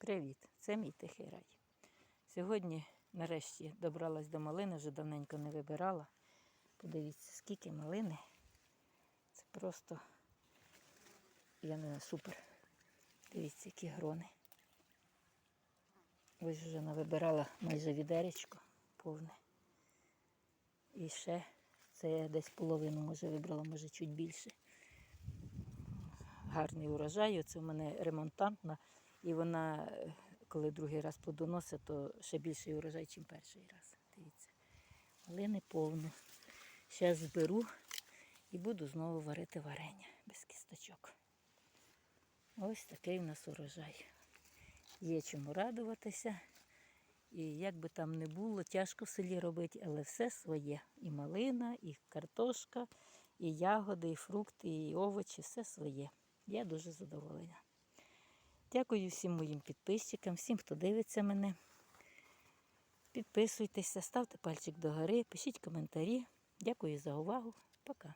Привіт, це мій тихий рай. Сьогодні, нарешті, добралась до малини, вже давненько не вибирала. Подивіться, скільки малини. Це просто, я не супер. Дивіться, які грони. Ось вже навибирала майже відеречко повне. І ще це я десь половину може вибрала, може чуть більше. Гарний урожай. Це в мене ремонтантна. І вона, е, коли другий раз плодоносить, то ще більший урожай, ніж перший раз. Дивіться. Малини повно. Зараз зберу і буду знову варити варення без кісточок. Ось такий у нас урожай. Є чому радуватися. І як би там не було, тяжко в селі робити, але все своє. І малина, і картошка, і ягоди, і фрукти, і овочі, все своє. Я дуже задоволена. Дякую всім моїм підписчикам, всім, хто дивиться мене. Підписуйтеся, ставте пальчик догори, пишіть коментарі. Дякую за увагу. Пока.